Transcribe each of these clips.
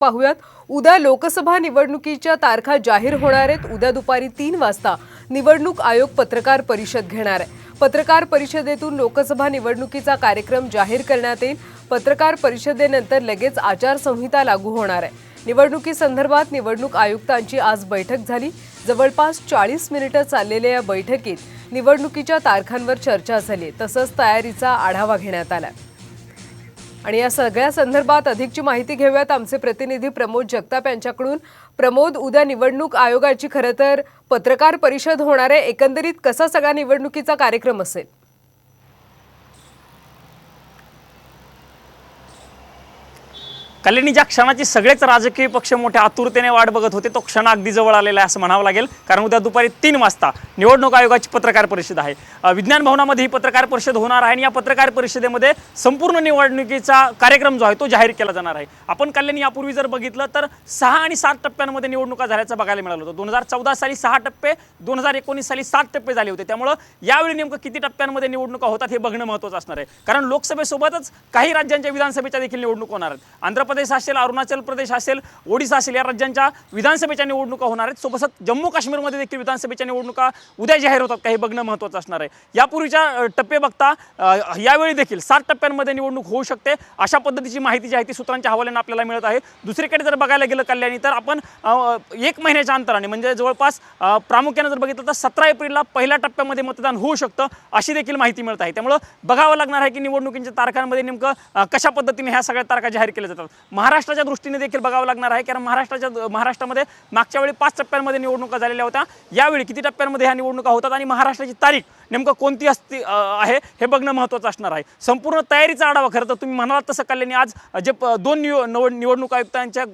पाहूयात. उद्या लोकसभा निवडणुकीच्या तारखा जाहीर होणार आहेत. उद्या दुपारी तीन वाजता निवडणूक आयोग पत्रकार परिषद घेणार आहे. पत्रकार परिषदेतून लोकसभा निवडणुकीचा कार्यक्रम जाहीर करण्यात येईल. पत्रकार परिषदेनंतर लगेच आचारसंहिता लागू होणार आहे. निवडणुकीसंदर्भात निवडणूक आयुक्तांची आज बैठक झाली. जवळपास चाळीस मिनिटं चाललेल्या या बैठकीत निवडणुकीच्या तारखांवर चर्चा झाली. तसंच तयारीचा आढावा घेण्यात आला. आणि या सगळ्या संदर्भात अधिकची माहिती घेऊयात आमचे प्रतिनिधी प्रमोद जगताप यांच्याकडून. प्रमोद उद्या निवडणूक आयोगाची खरं तर पत्रकार परिषद होणार आहे. एकंदरीत कसा सगळा निवडणुकीचा कार्यक्रम असेल? कल्याणी ज्या क्षणाची सगळेच राजकीय पक्ष मोठ्या आतुरतेने वाट बघत होते तो क्षण अगदी जवळ आलेला आहे असं म्हणावं लागेल. कारण उद्या दुपारी तीन वाजता निवडणूक आयोगाची पत्रकार परिषद आहे. विज्ञान भवनामध्ये ही पत्रकार परिषद होणार आहे आणि या पत्रकार परिषदेमध्ये संपूर्ण निवडणुकीचा कार्यक्रम जो आहे तो जाहीर केला जाणार आहे. आपण कल्याणी यापूर्वी जर बघितलं तर सहा आणि सात टप्प्यांमध्ये निवडणुका झाल्याचं बघायला मिळालं होतं. दोन हजार चौदा साली सहा टप्पे दोन हजार एकोणीस साली सात टप्पे झाले होते. त्यामुळं यावेळी नेमकं किती टप्प्यांमध्ये निवडणुका होतात हे बघणं महत्त्वाचं असणार आहे. कारण लोकसभेसोबतच काही राज्यांच्या विधानसभेच्या देखील निवडणूक होणार आहेत. आंध्र प्रदेश असेल अरुणाचल प्रदेश असेल ओडिशा असेल या राज्यांच्या विधानसभेच्या निवडणुका होणार आहेत. सोबतच जम्मू काश्मीरमध्ये देखील विधानसभेच्या निवडणुका उद्या जाहीर होतात. काही बघणं महत्त्वाचं असणार आहे. यापूर्वीच्या टप्पे बघता यावेळी देखील सात टप्प्यांमध्ये निवडणूक होऊ शकते. अशा पद्धतीची माहिती जी आहे ती सूत्रांच्या हवाल्यानं आपल्याला मिळत आहे. दुसरीकडे जर बघायला गेलं कल्याणी तर आपण एक महिन्याच्या अंतराने म्हणजे जवळपास प्रामुख्याने प्रामुख्यानं जर बघितलं तर सतरा एप्रिलला पहिल्या टप्प्यामध्ये मतदान होऊ शकतं अशी देखील माहिती मिळत आहे. त्यामुळं बघावं लागणार आहे की निवडणुकीच्या तारखांमध्ये नेमकं कशा पद्धतीने ह्या सगळ्या तारखा जाहीर केल्या जातात. महाराष्ट्राच्या दृष्टीने देखील बघावं लागणार आहे कारण महाराष्ट्राच्या महाराष्ट्रामध्ये मागच्या वेळी पाच टप्प्यांमध्ये निवडणुका झालेल्या होत्या. यावेळी किती टप्प्यांमध्ये ह्या निवडणुका होतात आणि महाराष्ट्राची तारीख नेमकं कोणती असती आहे हे बघणं महत्त्वाचं असणार आहे. संपूर्ण तयारीचा आढावा खरं तर तुम्ही म्हणालात तसं कल्याणी आज जे दोन निव निवडणूक आयुक्तांच्या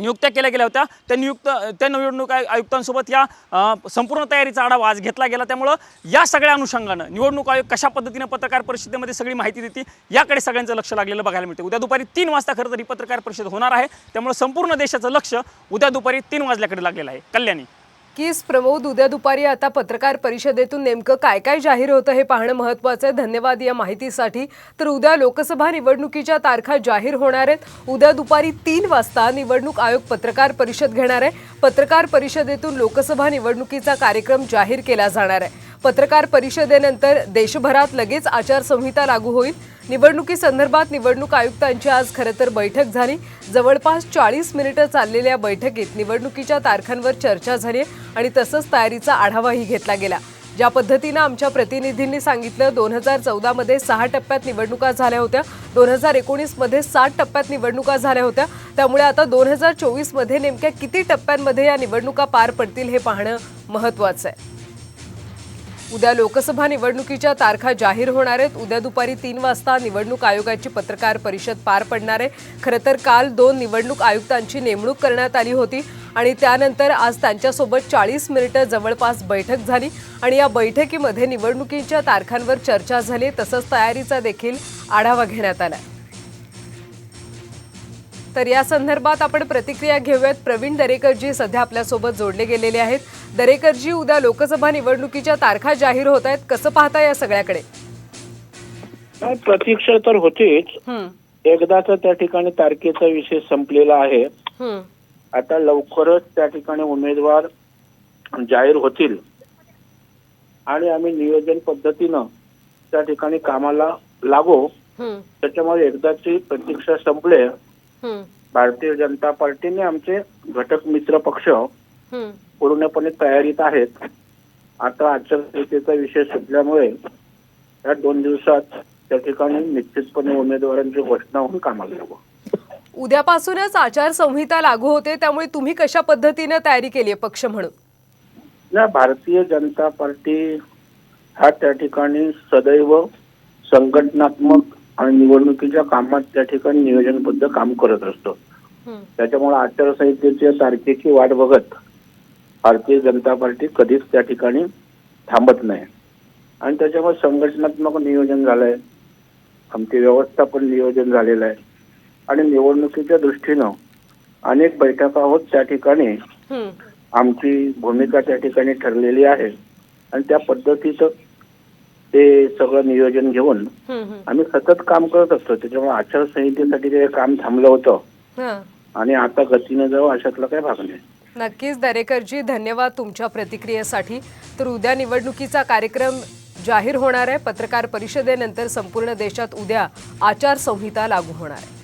नियुक्त्या केल्या गेल्या होत्या. त्या नियुक्त त्या निवडणूक आय- आयुक्तांसोबत या संपूर्ण तयारीचा आढावा आज घेतला गेला. त्यामुळं या सगळ्या अनुषंगानं निवडणूक आयोग कशा पद्धतीने पत्रकार परिषदेमध्ये सगळी माहिती देते याकडे सगळ्यांचं लक्ष लागलेलं बघायला मिळते उद्या दुपारी तीन वाजता खरं तर ही पत्रकार परिषद होणार आहे. त्यामुळे संपूर्ण देशाचं लक्ष उद्या दुपारी तीन वाजल्याकडे लागलेलं आहे. कल्याणी. नक्कीच प्रमोद उद्या दुपारी आता पत्रकार परिषदेतून नेमकं काय काय जाहीर होतं हे पाहणं महत्त्वाचं आहे. धन्यवाद या माहितीसाठी. तर उद्या लोकसभा निवडणुकीच्या तारखा जाहीर होणार आहेत. उद्या दुपारी तीन वाजता निवडणूक आयोग पत्रकार परिषद घेणार आहे. पत्रकार परिषदेतून लोकसभा निवडणुकीचा कार्यक्रम जाहीर केला जाणार आहे. पत्रकार परिषदेनंतर देशभरात लगेच आचारसंहिता लागू होईल. निवडणुकीसंदर्भात निवडणूक आयुक्तांची आज खरं तर बैठक झाली. जवळपास चाळीस मिनिटं चाललेल्या बैठकीत निवडणुकीच्या तारखांवर चर्चा झाली आणि तसंच तयारीचा आढावाही घेतला गेला. ज्या पद्धतीनं आमच्या प्रतिनिधींनी सांगितलं दोन हजार चौदामध्ये सहा टप्प्यात निवडणुका झाल्या होत्या दोन हजार एकोणीसमध्ये सात टप्प्यात निवडणुका झाल्या होत्या. त्यामुळे आता दोन हजार चोवीसमध्ये नेमक्या किती टप्प्यांमध्ये या निवडणुका पार पडतील हे पाहणं महत्त्वाचं आहे. उद्या लोकसभा निवडणुकीच्या तारखा जाहीर होणार आहेत. उद्या दुपारी तीन वाजता निवडणूक आयोगाची पत्रकार परिषद पार पडणार आहे. खरं तर काल दोन निवडणूक आयुक्तांची नेमणूक करण्यात आली होती आणि त्यानंतर आज त्यांच्यासोबत चाळीस मिनिटं जवळपास बैठक झाली आणि या बैठकीमध्ये निवडणुकीच्या तारखांवर चर्चा झाली. तसंच तयारीचा देखील आढावा घेण्यात आला. तर या संदर्भात आपण प्रतिक्रिया घेऊयात. प्रवीण दरेकरजी सध्या आपल्यासोबत जोडले गेलेले आहेत. दरेकरजी उद्या लोकसभा निवडणुकीच्या तारखा जाहीर होत आहेत. कसं पाहता या सगळ्याकडे? प्रतीक्षा तर होतीच. एकदाचा त्या ठिकाणी तारखेचा विषय संपलेला आहे. आता लवकरच त्या ठिकाणी उमेदवार जाहीर होतील. आणि आम्ही नियोजन पद्धतीनं त्या ठिकाणी कामाला लागू. त्याच्यामुळे एकदाची प्रतीक्षा संपले. भारतीय जनता पार्टीने आमचे घटक मित्र पक्ष. पूर्णपणे तयारीत आहेत. आता आचारसंहितेचा विषय सुटल्यामुळे या दोन दिवसात त्या ठिकाणी निश्चितपणे उमेदवारांची घोषणा होऊन कामाला लागू. उद्यापासूनच आचारसंहिता लागू होते त्यामुळे तुम्ही कशा पद्धतीनं तयारी केली आहे पक्ष म्हणून? या भारतीय जनता पार्टी हा त्या ठिकाणी सदैव संघटनात्मक आणि निवडणुकीच्या कामात त्या ठिकाणी नियोजनबद्ध काम करत असतो. त्याच्यामुळे आचारसंहितेच्या तारखेची वाट बघत भारतीय जनता पार्टी कधीच त्या ठिकाणी थांबत नाही. आणि त्याच्यामुळे संघटनात्मक नियोजन झालंय. आमचे व्यवस्थापन नियोजन झालेलं आहे. आणि निवडणुकीच्या दृष्टीनं अनेक बैठका होत त्या ठिकाणी आमची भूमिका त्या ठिकाणी ठरलेली आहे. आणि त्या पद्धतीचं ते सगळं नियोजन घेऊन. आम्ही सतत काम करत असतो. त्याच्यामुळे आचारसंहितेसाठी जे काम थांबलं होतं आणि आता गतीनं जाऊ अशातला काही भाग नाही. नक्कीच दरेकरजी धन्यवाद तुमच्या प्रतिक्रियेसाठी. तर उद्या निवडणुकीचा कार्यक्रम जाहीर होणार आहे. पत्रकार परिषदेनंतर संपूर्ण देशात उद्या आचारसंहिता लागू होणार आहे.